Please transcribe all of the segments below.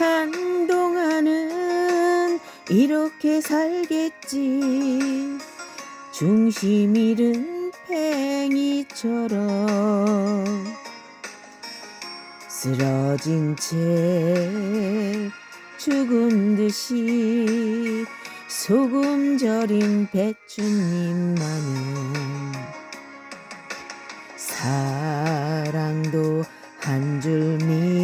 한동안은 이렇게 살겠지. 중심 잃은 팽이처럼 쓰러진 채 죽은 듯이 소금 절인 배추님만은 사랑도 한줄미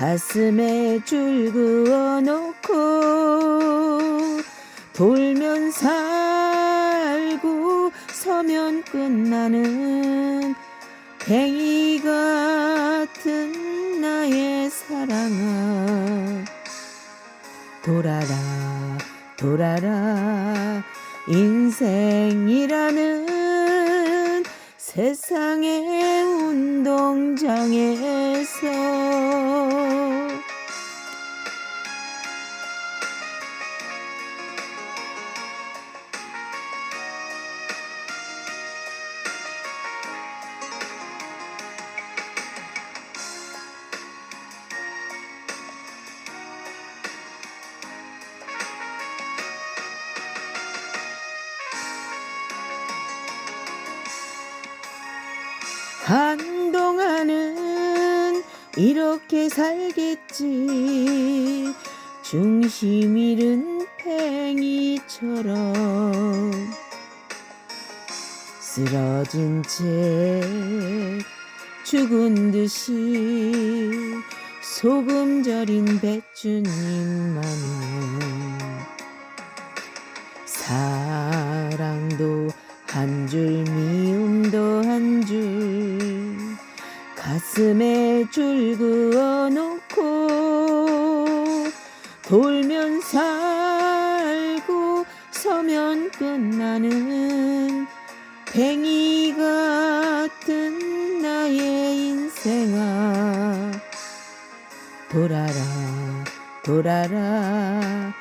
가슴에 줄 그어 놓고 돌면 살고 서면 끝나는 팽이 같은 나의 사랑아 돌아라 돌아라. 인생이라는 세상의 운동장에 한동안은 이렇게 살겠지. 중심 잃은 팽이처럼 쓰러진 채 죽은 듯이 소금 절인 배추님만은 사랑도 한 줄 미 가슴에 줄 그어 놓고 돌면 살고 서면 끝나는 팽이 같은 나의 인생아. 돌아라 돌아라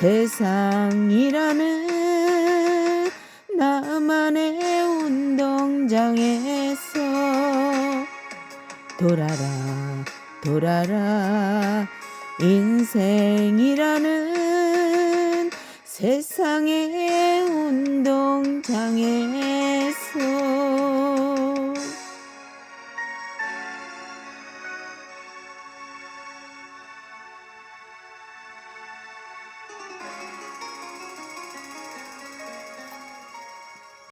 세상이라는 나만의 운동장에서 돌아라 돌아라. 인생이라는 세상의 운동장에서